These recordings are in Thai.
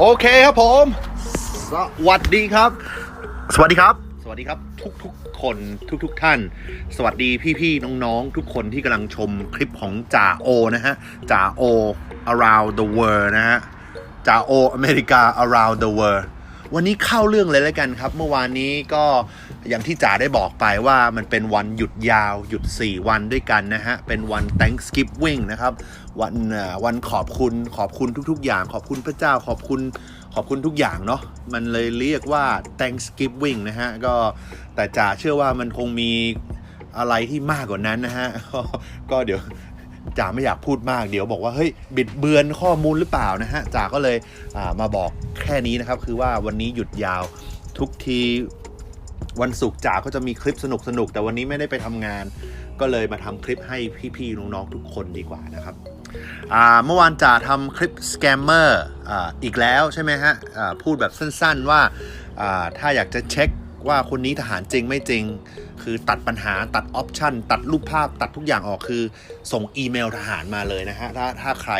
โอเคครับผม สวัสดีครับ สวัสดีครับ สวัสดีครับ ทุกทุกๆคนทุกทุกๆท่าน สวัสดีพี่ๆน้องๆ ทุกคนที่กำลังชมคลิปของจ่าโอนะฮะจ่าโอ around the world นะฮะจ่าโออเมริกา around the world วันนี้เข้าเรื่องเลยแล้วกันครับ เมื่อวานนี้ก็อย่างที่จ๋าได้บอกไปว่ามันเป็นวันหยุดยาวหยุด 4 วันด้วยกันนะฮะ เป็นวัน Thanksgiving นะครับ วันวันขอบคุณขอบคุณทุก ๆ อย่าง ขอบคุณพระเจ้าขอบคุณขอบคุณทุกอย่างเนาะมันเลยเรียกว่า Thanksgiving นะฮะ ก็แต่จ๋าเชื่อว่ามันคงมีอะไรที่มากกว่านั้นนะฮะ ก็เดี๋ยว จ๋าไม่อยากพูดมากเดี๋ยวบอกว่าเฮ้ยบิดเบือนข้อมูลหรือเปล่านะฮะจ๋าก็เลยมาบอกแค่นี้นะครับ คือว่าวันนี้หยุดยาวทุกทีวันศุกร์จ๋าก็จะมีคลิปสนุกสนุกๆแต่วันนี้ไม่ได้ไปทำงาน ก็เลยมาทำคลิปให้พี่ๆน้องๆทุกคนดีกว่านะครับเมื่อวานจ๋าทำคลิปสแกมเมอร์อ่าอีกแล้วใช่ไหมฮะพูดแบบสั้นๆว่าถ้าอยากจะเช็ค ว่าคนนี้ทหารจริงไม่จริง คือตัดปัญหาตัดออปชันตัดรูปภาพตัดทุกอย่างออกคือ ส่งอีเมลทหารมาเลยนะฮะถ้าถ้าใคร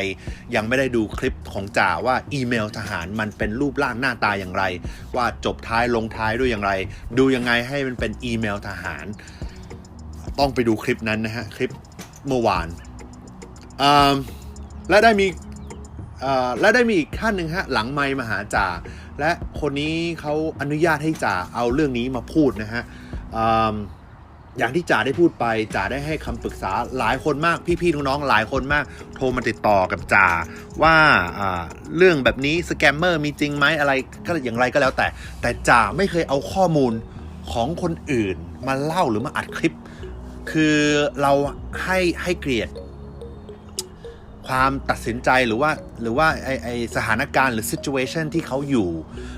ยังไม่ได้ดูคลิปของจ่าว่าอีเมลทหารมันเป็นรูปร่างหน้าตาอย่างไร ว่าจบท้ายลงท้ายด้วยอย่างไร ดูยังไงให้มันเป็นอีเมลทหาร ต้องไปดูคลิปนั้นนะฮะคลิปเมื่อวานและได้มีและได้มีอีกท่านหนึ่งฮะหลังไมมาหาจ่า และคนนี้เขาอนุญาตให้จ่าเอาเรื่องนี้มาพูดนะฮะออย่างที่จ่าได้พูดไปจ่าได้ให้คำปรึกษาหลายคนมากพี่ๆน้องๆหลายคนมาก โทรมาติดต่อกับจ่าว่าอ่าเรื่องแบบนี้สแกมเมอร์มีจริงไหมอะไรก็อย่างไรก็แล้วแต่ แต่จ่าไม่เคยเอาข้อมูลของคนอื่นมาเล่าหรือมาอัดคลิป คือเราให้ให้เกียรติ ความตัดสินใจหรือว่าหรือว่าไอไอสถานการณ์หรือ situation ที่เขาอยู่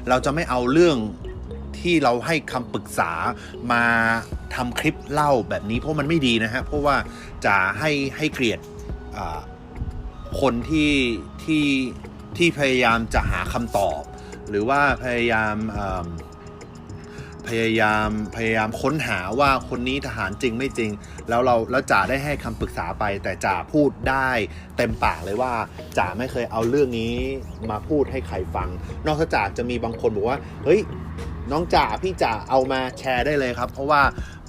เราจะไม่เอาเรื่องที่เราให้คำปรึกษามาทำคลิปเล่าแบบนี้เพราะมันไม่ดีนะฮะ เพราะว่าจะให้ให้เกลียรติอ่าคนที่ที่ที่พยายามจะหาคำตอบ หรือว่าพยายามอ พยายามพยายามค้นหาว่าคนนี้ทหารจริงไม่จริง แล้วเราแล้วจ่าได้ให้คำปรึกษาไป แต่จ่าพูดได้เต็มปากเลยว่าจ่าไม่เคยเอาเรื่องนี้มาพูดให้ใครฟัง นอกจากจะมีบางคนบอกว่าเฮ้ยน้องจ่าพี่จ่าเอามาแชร์ได้เลยครับ เพราะว่า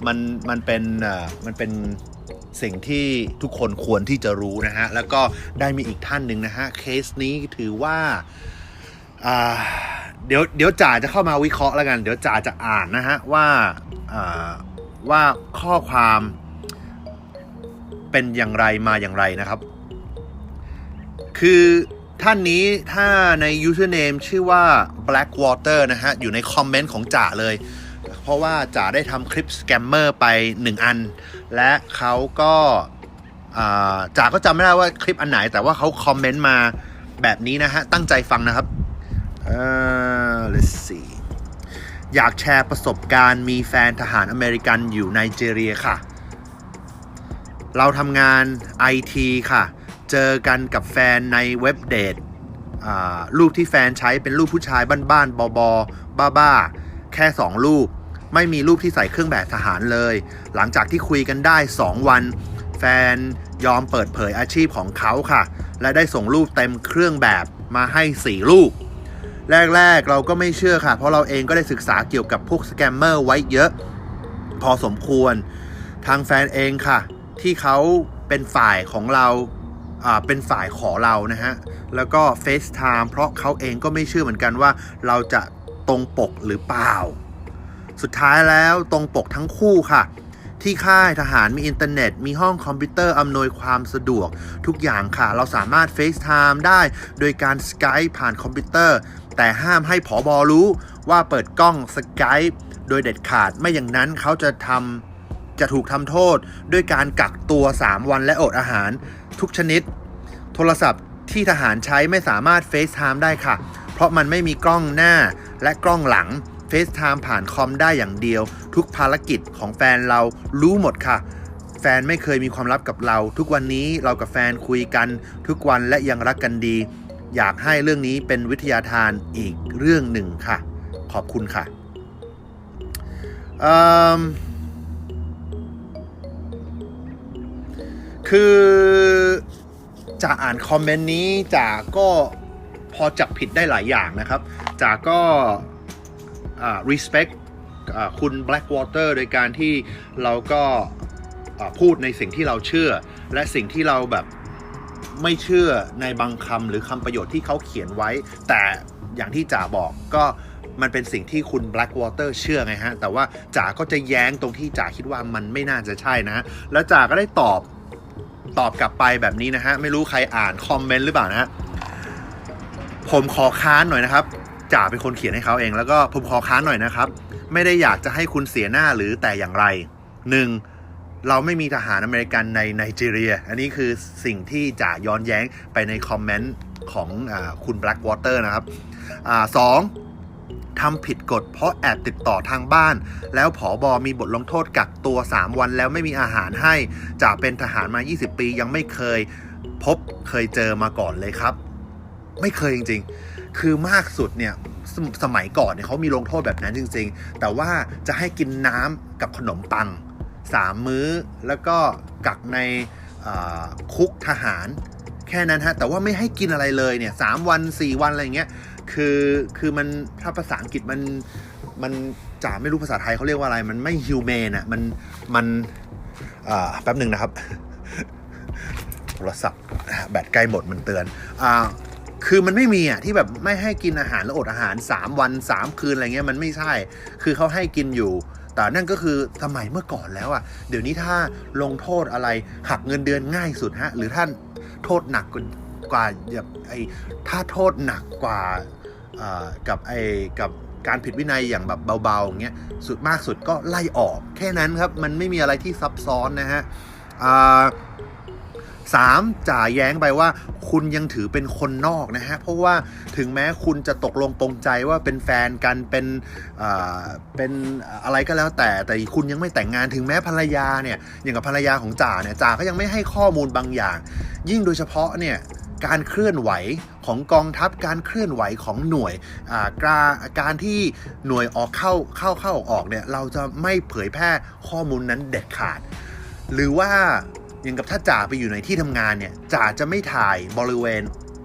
มันมันเป็นอ่อมันเป็นสิ่งที่ทุกคนควรที่จะรู้นะฮะ แล้วก็ได้มีอีกท่านหนึ่งนะฮะ เคสนี้ถือว่าอ่า เดี๋ยวเดี๋ยวจ่าจะเข้ามาวิเคราะห์แล้วกัน เดี๋ยวจ่าจะอ่านนะฮะว่าว่าข้อความเป็นอย่างไรมาอย่างไรนะครับ คือท่านนี้ถ้าใน username ชื่อว่า Blackwater นะฮะ อยู่ในคอมเมนต์ของจ่าเลย เพราะว่าจ่าได้ทำคลิปสแกมเมอร์ไป 1 อัน และเขาก็จ่าก็จำไม่ได้ว่าคลิปอันไหน แต่ว่าเขาคอมเมนต์มาแบบนี้นะฮะ ตั้งใจฟังนะครับ เอ่อ let's see อยากแชร์ประสบการณ์มีแฟนทหารอเมริกันอยู่ไนจีเรียค่ะ เราทำงาน IT ค่ะ เจอกันกับแฟนในเว็บเดทรูปที่แฟนใช้เป็นรูปผู้ชายบ้านๆบอบอบ้าๆ แค่ 2 รูป ไม่มีรูปที่ใส่เครื่องแบบทหารเลย หลังจากที่คุยกันได้ 2 วัน แฟนยอมเปิดเผยอาชีพของเขาค่ะ และได้ส่งรูปเต็มเครื่องแบบมาให้ 4 รูป แรก ๆ เราก็ไม่เชื่อค่ะ เพราะเราเองก็ได้ศึกษาเกี่ยวกับพวกสแกมเมอร์ไว้เยอะ พอสมควร ทางแฟนเองค่ะ ที่เขาเป็นฝ่ายของเราอ่าเป็นฝ่ายขอเรานะฮะ แล้วก็ FaceTime เพราะเขาเองก็ไม่เชื่อเหมือนกันว่า เราจะตรงปกหรือเปล่า สุดท้ายแล้วตรงปกทั้งคู่ค่ะ ที่ค่ายทหารมีอินเทอร์เน็ต มีห้องคอมพิวเตอร์อำนวยความสะดวก ทุกอย่างค่ะ เราสามารถ FaceTime ได้โดยการ Skype ผ่านคอมพิวเตอร์ แต่ห้ามให้ผอบอรู้ว่าเปิดกล้อง Skype โดยเด็ดขาดไม่อย่างนั้นเขาจะทำจะถูกทำโทษ ด้วยการกักตัว 3 วันและอดอาหาร ทุกชนิด โทรศัพท์ที่ทหารใช้ไม่สามารถ FaceTime ได้ค่ะ เพราะมันไม่มีกล้องหน้าและกล้องหลัง FaceTime ผ่านคอมได้อย่างเดียว ทุกภารกิจของแฟนเรารู้หมดค่ะ แฟนไม่เคยมีความลับกับเรา ทุกวันนี้เรากับแฟนคุยกัน ทุกวันและยังรักกันดี อยากให้เรื่องนี้เป็นวิทยาทานอีกเรื่องหนึ่งค่ะ ขอบคุณค่ะคือจะอ่านคอมเมนต์นี้จาก็พอจับผิดได้หลายอย่างนะครับจ๋าก็ respect คุณ Blackwater โดยการที่เราก็พูดในสิ่งที่เราเชื่อ และสิ่งที่เราแบบไม่เชื่อในบางคำหรือคำประโยชน์ที่เขาเขียนไว้ แต่อย่างที่จ๋าบอกก็มันเป็นสิ่งที่คุณ Blackwater เชื่อไงฮะ แต่ว่าจ๋าก็จะแย้งตรงที่จ๋าคิดว่ามันไม่น่าจะใช่นะฮะแล้วจ๋าก็ได้ตอบตอบกลับไปแบบนี้นะฮะ ไม่รู้ใครอ่านคอมเมนต์หรือเปล่านะฮะ ผมขอค้านหน่อยนะครับ จ่าเป็นคนเขียนให้เขาเอง แล้วก็ผมขอค้านหน่อยนะครับ ไม่ได้อยากจะให้คุณเสียหน้าหรือแต่อย่างไรหนึ่งเราไม่มีทหารอเมริกันในไนจีเรีย อันนี้คือสิ่งที่จ่าย้อนแย้งไปในคอมเมนต์ของอคุณ Blackwater นะครับอสองทำผิดกฎเพราะแอบติดต่อทางบ้าน แล้วผอบอมีบทลงโทษกักตัว 3 วันแล้วไม่มีอาหารให้จ่าเป็นทหารมา 20 ปียังไม่เคยพบเคยเจอมาก่อนเลยครับ ไม่เคยจริง ๆ คือมากสุดเนี่ยสมสมัยก่อนเนี่ยเขามีลงโทษแบบนั้นจริง ๆ แต่ว่าจะให้กินน้ำกับขนมปังสามมื้อ แล้วก็กักในคุกทหารแค่นั้นฮะ แต่ว่าไม่ให้กินอะไรเลยเนี่ยสามวันสี่วันอะไรเงี้ย คือ คือมัน ถ้าภาษาอังกฤษมัน มันจ่าไม่รู้ภาษาไทยเขาเรียกว่าอะไร มันไม่ฮิวแมนอะมัน มันแป๊บหนึ่งนะครับ โทรศัพท์แบตใกล้หมดมันเตือนอ่า คือมันไม่มีอะที่แบบไม่ให้กินอาหารแล้วอดอาหาร 3 วัน 3 คืนอะไรเงี้ยมันไม่ใช่ คือเขาให้กินอยู่ แต่นั่นก็คือสมัยเมื่อก่อนแล้วอะ เดี๋ยวนี้ถ้าลงโทษอะไรหักเงินเดือนง่ายสุดฮะ หรือท่านโทษหนักกว่าแบบไอ้ถ้าโทษหนักกว่าอ่ากับไอ้กับการผิดวินัยอย่างแบบเบาๆอย่างเงี้ยสุดมากสุดก็ไล่ออก แค่นั้นครับ มันไม่มีอะไรที่ซับซ้อนนะฮะอ่า สามจ่าแย้งไปว่าคุณยังถือเป็นคนนอกนะฮะ เพราะว่าถึงแม้คุณจะตกลงปรงใจว่าเป็นแฟนกันเป็นเป็นอะไรก็แล้วแต่แต่คุณยังไม่แต่งงานถึงแม้ภรรยาเนี่ยอย่างกับภรรยาของจ่าเนี่ยจ่าก็ยังไม่ให้ข้อมูลบางอย่าง ยิ่งโดยเฉพาะเนี่ยการเคลื่อนไหวของกองทัพการเคลื่อนไหวของหน่วยการการที่หน่วยออกเข้าเข้าเข้าออกเนี่ยเราจะไม่เผยแพร่ข้อมูลนั้นเด็ดขาด หรือว่า อย่างกับถ้าจ่าไปอยู่ในที่ทำงานเนี่ยจ่าจะไม่ถ่ายบริเวณ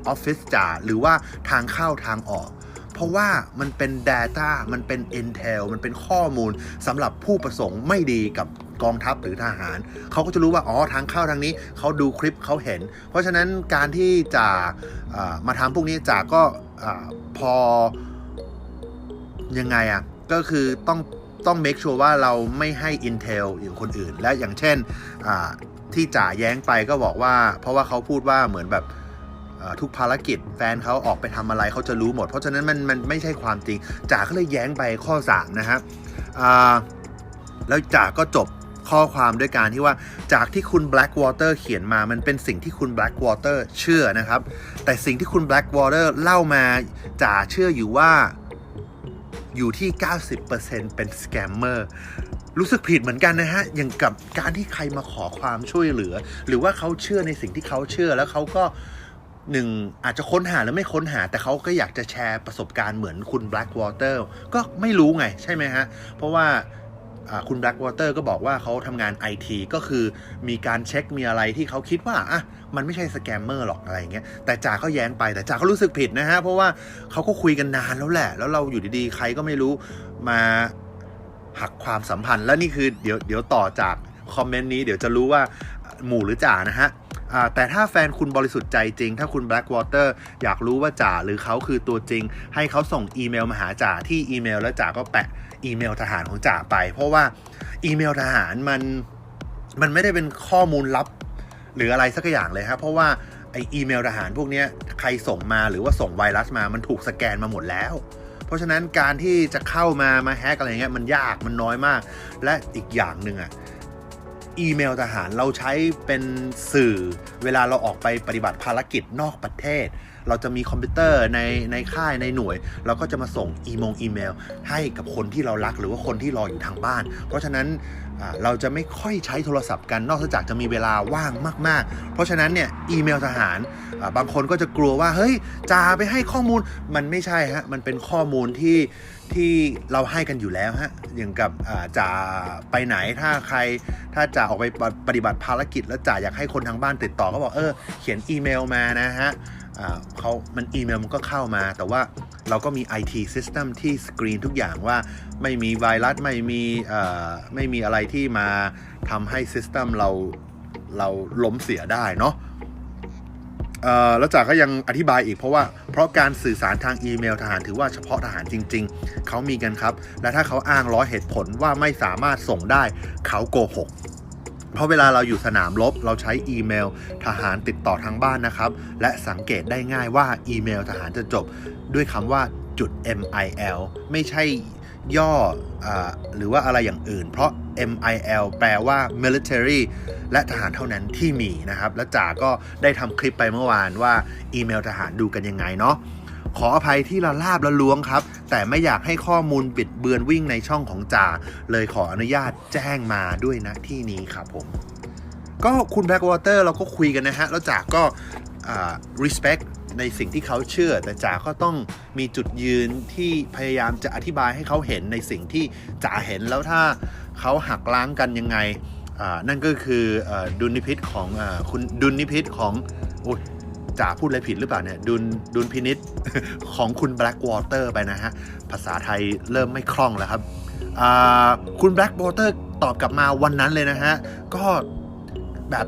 ออฟฟิศจ่าหรือว่าทางเข้าทางออก เพราะว่ามันเป็น Data มันเป็น Intel มันเป็นข้อมูลสำหรับผู้ประสงค์ไม่ดีกับกองทัพหรือทหาร เขาก็จะรู้ว่า อ๋อ ทางเข้าทางนี้ เขาดูคลิปเขาเห็น เพราะฉะนั้นการที่จ่ามาทำพวกนี้จ่าก็พอ ยังไงอะ่ะ ก็คือต้องต้อง make sure ว่าเราไม่ให้ Intel อย่คนอื่น และอย่างเช่น ที่จ่าแย้งไปก็บอกว่า เพราะว่าเขาพูดว่าเหมือนแบบทุกภารกิจแฟนเขาออกไปทำอะไรเขาจะรู้หมด เพราะฉะนั้นมันมันไม่ใช่ความจริงจ่าก็เลยแย้งไปข้อ 3 นะฮะแล้วจ่าก็จบข้อความด้วยการที่ว่าจากที่คุณ Blackwater เขียนมามันเป็นสิ่งที่คุณ Blackwater เชื่อนะครับ แต่สิ่งที่คุณ Blackwater เล่ามาจ่าเชื่ออยู่ว่าอยู่ที่ 90%เป็นสแกมเมอร์ รู้สึกผิดเหมือนกันนะฮะ อย่างกับการที่ใครมาขอความช่วยเหลือ หรือว่าเขาเชื่อในสิ่งที่เขาเชื่อแล้วเขาก็หนึ่งอาจจะค้นหาหรือไม่ค้นหา แต่เขาก็อยากจะแชร์ประสบการณ์เหมือนคุณ Blackwater ก็ไม่รู้ไงใช่ไหมฮะ เพราะว่าคุณ Blackwater ก็บอกว่าเขาทำงาน IT ก็คือมีการเช็คมีอะไรที่เขาคิดว่าอะมันไม่ใช่สแกมเมอร์หรอกอะไรเงี้ยแต่จ่าก็แย้งไปแต่จ่าก็รู้สึกผิดนะฮะ เพราะว่าเขาก็คุยกันนานแล้วแหละ แล้วเราอยู่ดีๆ ใครก็ไม่รู้มา หักความสัมพันธ์ และนี่คือเดี๋ยวเดี๋ยวต่อจากคอมเมนต์นี้เดี๋ยวจะรู้ว่าหมู่หรือจ่านะฮะแต่ถ้าแฟนคุณบริสุทธิ์ใจจริง ถ้าคุณ Blackwater อยากรู้ว่าจ่าหรือเขาคือตัวจริง ให้เขาส่งอีเมลมาหาจ่าที่อีเมลแล้วจ่าก็แปะอีเมลทหารของจ่าไป เพราะว่าอีเมลทหารมันมันไม่ได้เป็นข้อมูลลับ หรืออะไรสักอย่างเลยครับเพราะว่าไออีเมลทหารพวกนี้ใครส่งมาหรือว่าส่งไวรัสมามันถูกสแกนมาหมดแล้ว เพราะฉะนั้นการที่จะเข้ามามาแฮกอะไรเงี้ยมันยากมันน้อยมาก และอีกอย่างหนึ่งอะอีเมลทหารเราใช้เป็นสื่อเวลาเราออกไปปฏิบัติภารกิจนอกประเทศ เราจะมีคอมพิวเตอร์ในในค่ายในหน่วย เราก็จะมาส่งอีมงอีเมล ให้กับคนที่เรารักหรือว่าคนที่รออยู่ทางบ้าน เพราะฉะนั้นเราจะไม่ค่อยใช้โทรศัพท์กันนอกจากจะมีเวลาว่างมาก ๆ เพราะฉะนั้นเนี่ยอีเมลทหารบางคนก็จะกลัวว่าเฮ้ยจ่าไปให้ข้อมูลมันไม่ใช่ฮะมันเป็นข้อมูลที่ที่เราให้กันอยู่แล้วฮะอย่างกับจ่าไปไหนถ้าใครถ้าจ่าออกไปปฏิบัติภารกิจแล้วจ่าอยากให้คนทางบ้านติดต่อก็บอกเออเขียนอีเมลมานะฮะ เขามันอีเมลมันก็เข้ามา แต่ว่าเราก็มี IT system ที่สกรีนทุกอย่างว่าไม่มีไวรัสไม่มีไม่มีอะไรที่มาทำให้ System เราเราล้มเสียได้เนาะเอ่อแล้วจากก็ยังอธิบายอีกเพราะว่าเพราะการสื่อสารทางอีเมลทหารถือว่าเฉพาะทหารจริง ๆ เขามีกันครับ และถ้าเขาอ้างร้อยเหตุผลว่าไม่สามารถส่งได้เขาโกหก เพราะเวลาเราอยู่สนามรบเราใช้อีเมล ทหารติดต่อทางบ้านนะครับ และสังเกตได้ง่ายว่าอีเมลทหารจะจบด้วยคำว่าจุด mil ไม่ใช่ย่ออหรือว่าอะไรอย่างอื่น เพราะ mil แปลว่า military และทหารเท่านั้นที่มีนะครับ และจ่าก็ได้ทำคลิปไปเมื่อวานว่าอีเมลทหารดูกันยังไงเนาะขออภัยที่ละลาบละล้วงครับ แต่ไม่อยากให้ข้อมูลบิดเบือนวิ่งในช่องของจ่า เลยขออนุญาตแจ้งมาด้วยนะที่นี้ครับผม ก็คุณแบ็กวอเตอร์เราก็คุยกันนะฮะ แล้วจ่าก็ respect ในสิ่งที่เขาเชื่อ แต่จ่าก็ต้องมีจุดยืนที่พยายามจะอธิบายให้เขาเห็นในสิ่งที่จ่าเห็นแล้วถ้าเขาหักล้างกันยังไง นั่นก็คืออดุลนิพิษของอคุณดุลนิพิษของโอ้ย จ่าพูดอะไรผิดหรือเปล่าเนี่ยดุลดุลพินิษของคุณ Blackwater ไปนะฮะ ภาษาไทยเริ่มไม่คล่องแล้วครับ คุณ Blackwater ตอบกลับมาวันนั้นเลยนะฮะ ก็แบบ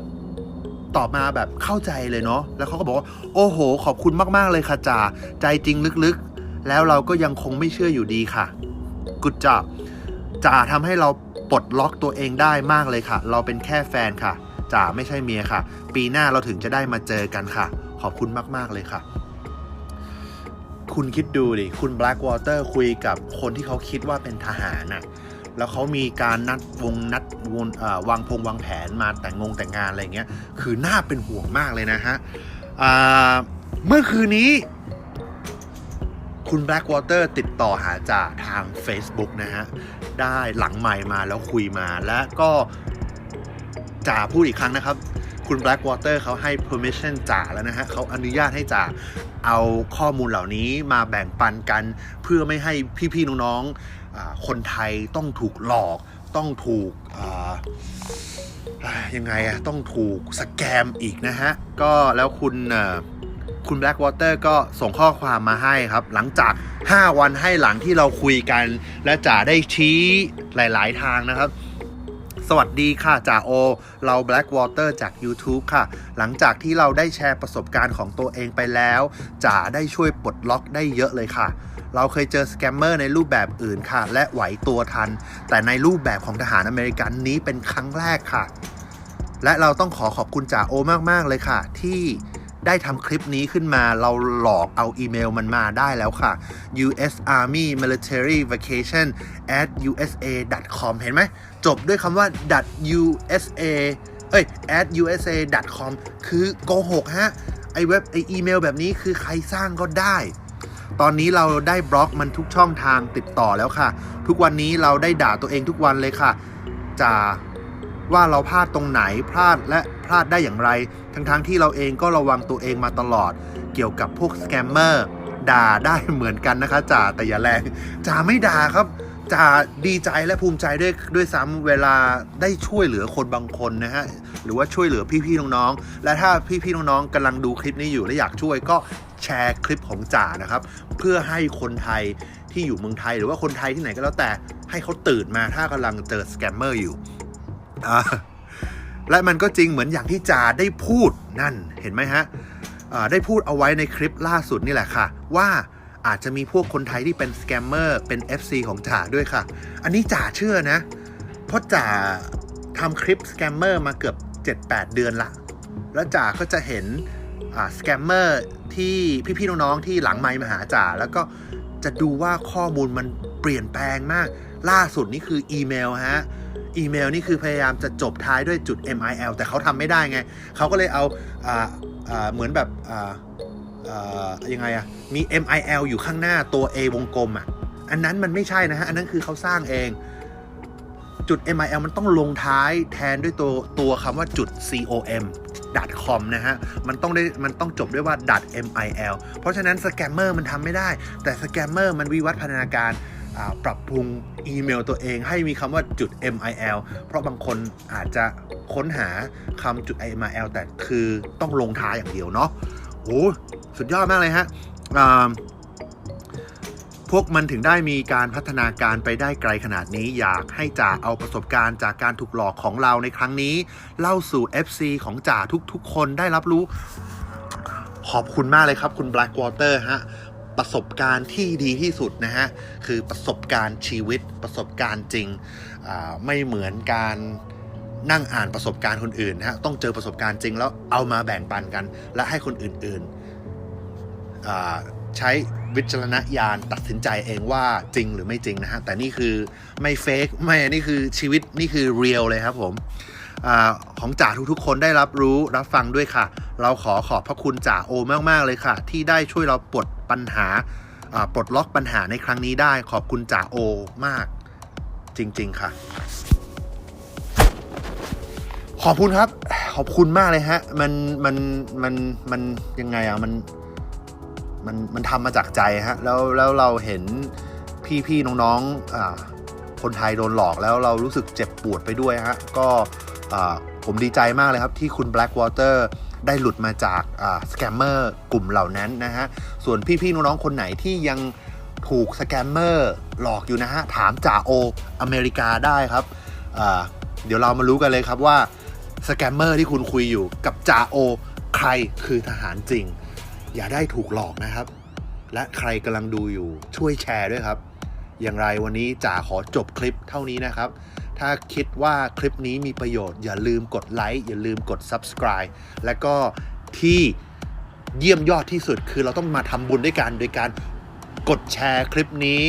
ตอบมาแบบเข้าใจเลยเนาะแล้วเขาก็บอกว่า โอ้โห ขอบคุณมาก ๆ เลยค่ะจ่าใจจริงลึกๆ แล้วเราก็ยังคงไม่เชื่ออยู่ดีค่ะ กุดจ่าจ่าทำให้เราปลดล็อกตัวเองได้มากเลยค่ะ เราเป็นแค่แฟนค่ะจ่าไม่ใช่เมียค่ะ ปีหน้าเราถึงจะได้มาเจอกันค่ะ ขอบคุณมาก ๆ เลยค่ะ คุณคิดดูดิ คุณ Blackwater คุยกับคนที่เขาคิดว่าเป็นทหารน่ะ แล้วเขามีการนัดวงนัดวนเอ่อวางพงวางแผนมาแต่งงแต่งงานอะไรเงี้ย คือน่าเป็นห่วงมากเลยนะฮะเมื่อคืนนี้ คุณ Blackwater ติดต่อหาจ่าทาง Facebook นะฮะ ได้หลังใหม่มาแล้วคุยมาและก็จ่าพูดอีกครั้งนะครับ คุณ Blackwater เขาให้ permission จ่าแล้วนะฮะเขาอนุญาตให้จ่าเอาข้อมูลเหล่านี้มาแบ่งปันกัน เพื่อไม่ให้พี่ๆน้องๆคนไทยต้องถูกหลอกต้องถูกยังไงอะต้องถูกสแกมอีกนะฮะ ก็แล้วคุณคุณ Blackwater ก็ส่งข้อความมาให้ครับ หลังจาก 5 วันให้หลังที่เราคุยกัน และจ่าได้ชี้หลาย ๆ ทางนะครับ สวัสดีค่ะจ่าโอ เรา Blackwater จาก YouTube ค่ะ หลังจากที่เราได้แชร์ประสบการณ์ของตัวเองไปแล้วจ่าได้ช่วยปลดล็อกได้เยอะเลยค่ะ เราเคยเจอสแกมเมอร์ในรูปแบบอื่นค่ะ และไหวตัวทัน แต่ในรูปแบบของทหารอเมริกันนี้เป็นครั้งแรกค่ะ และเราต้องขอขอบคุณจ่าโอมากๆเลยค่ะ ที่ ได้ทำคลิปนี้ขึ้นมาเราหลอกเอาอีเมลมันมาได้แล้วค่ะ US Army Military Vacation at usa.com เห็นไหม จบด้วยคำว่า .usa เอ้ย at usa.com คือโกหกฮะ ไอเว็บไออีเมลแบบนี้คือใครสร้างก็ได้ ตอนนี้เราได้บล็อกมันทุกช่องทางติดต่อแล้วค่ะ ทุกวันนี้เราได้ด่าตัวเองทุกวันเลยค่ะจะ ว่าเราพลาดตรงไหนพลาดและพลาดได้อย่างไร ทั้งๆทที่เราเองก็ระวังตัวเองมาตลอด เกี่ยวกับพวกสแกมเมอร์ด่าได้เหมือนกันนะคะจ่าแต่อย่าแรงจ่าไม่ด่าครับจ่าดีใจและภูมิใจด้วยด้วยซ้ำเวลาได้ช่วยเหลือคนบางคนนะฮะหรือว่าช่วยเหลือพี่ๆน้องๆและถ้าพี่ๆน้องๆกำลังดูคลิปนี้อยู่และอยากช่วยก็แชร์คลิปของจ่านะครับ เพื่อให้คนไทยที่อยู่เมืองไทย หรือว่าคนไทยที่ไหนก็แล้วแต่ให้เขาตื่นมาถ้ากำลังเจอสแกมเมอร์อยู่ และมันก็จริงเหมือนอย่างที่จ่าได้พูดนั่นเห็นไหมฮะได้พูดเอาไว้ในคลิปล่าสุดนี่แหละค่ะ ว่าอาจจะมีพวกคนไทยที่เป็นสแกมเมอร์เป็น FC ของจ่าด้วยค่ะ อันนี้จ่าเชื่อนะ เพราะจ่าทำคลิปสแกมเมอร์มาเกือบ 7-8 เดือนละ แล้วจ่าก็จะเห็นสแกมเมอร์ที่พี่ๆน้องๆที่หลังไมค์มาหาจ่าแล้วก็จะดูว่าข้อมูลมันเปลี่ยนแปลงมาก ล่าสุดนี่คืออีเมลฮะอีเมลนี่คือพยายามจะจบท้ายด้วยจุด mil แต่เขาทำไม่ได้ไง เขาก็เลยเอาอ่าอ่าเหมือนแบบอ่าอ่ายังไงอะมี mil อยู่ข้างหน้าตัว a วงกลมอะอันนั้นมันไม่ใช่นะฮะ อันนั้นคือเขาสร้างเอง จุด mil มันต้องลงท้ายแทนด้วยตัวตัวคำว่าจุด com com นะฮะ มันต้องได้ มันต้องจบด้วยว่า .mil เพราะฉะนั้นสแกมเมอร์มันทำไม่ได้ แต่สแกมเมอร์มันวิวัฒนาการ ปรับปรุงอีเมลตัวเองให้มีคำว่าจุด mil เพราะบางคนอาจจะค้นหาคำจุด mil แต่คือต้องลงท้ายอย่างเดียวเนาะโอ้สุดยอดมากเลยฮะพวกมันถึงได้มีการพัฒนาการไปได้ไกลขนาดนี้ อยากให้จ่าเอาประสบการณ์จากการถูกหลอกของเราในครั้งนี้ เล่าสู่ FC ของจ่าทุกๆ คนได้รับรู้ ขอบคุณมากเลยครับคุณ Blackwater ฮะ ประสบการณ์ที่ดีที่สุดนะฮะ คือประสบการณ์ชีวิตประสบการณ์จริง ไม่เหมือนการนั่งอ่านประสบการณ์คนอื่นนะฮะ ต้องเจอประสบการณ์จริงแล้วเอามาแบ่งปันกัน และให้คนอื่นๆอ่าใช้วิจารณญาณตัดสินใจเองว่าจริงหรือไม่จริงนะฮะ แต่นี่คือไม่เฟกไม่นี่คือชีวิตนี่คือเรียลเลยครับผม อของจ่าทุกๆ คนได้รับรู้รับฟังด้วยค่ะ เราขอขอบพระคุณจ่าโอมากๆเลยค่ะ ที่ได้ช่วยเราปลดปัญหาปลดล็อกปัญหาในครั้งนี้ได้ขอบคุณจ่าโอมาก จริง ๆ ค่ะ ขอบคุณครับ ขอบคุณมากเลยฮะ มันมันมันมันยังไงอะมันมันมันทำมาจากใจฮะแล้วแล้วเราเห็นพี่ๆน้องๆคนไทยโดนหลอกแล้วเรารู้สึกเจ็บปวดไปด้วยฮะก็ ผมดีใจมากเลยครับที่คุณ Blackwater ได้หลุดมาจากสแกมเมอร์กลุ่มเหล่านั้นนะฮะ ส่วนพี่ๆน้องๆคนไหนที่ยังถูกสแกมเมอร์หลอกอยู่นะฮะ ถามจ่าโออเมริกาได้ครับ เดี๋ยวเรามารู้กันเลยครับว่าสแกมเมอร์ที่คุณคุยอยู่กับจ่าโอ ใครคือทหารจริง อย่าได้ถูกหลอกนะครับ และใครกำลังดูอยู่ช่วยแชร์ด้วยครับ อย่างไรวันนี้จ๋าขอจบคลิปเท่านี้นะครับ ถ้าคิดว่าคลิปนี้มีประโยชน์ อย่าลืมกดไลค์อย่าลืมกด subscribe และก็ที่เยี่ยมยอดที่สุดคือเราต้องมาทำบุญด้วยกันโดยการกดแชร์คลิปนี้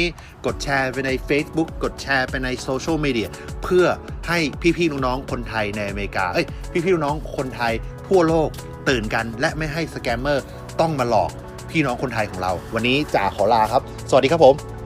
กดแชร์ไปใน Facebook กดแชร์ไปในโซเชียลมีเดียเพื่อให้พี่ๆน้องๆคนไทยในอเมริกา เอ้ย พี่ๆน้องๆคนไทยทั่วโลกตื่นกัน และไม่ให้สแกมเมอร์ต้องมาหลอกพี่น้องคนไทยของเรา วันนี้จ๋าขอลาครับ สวัสดีครับผม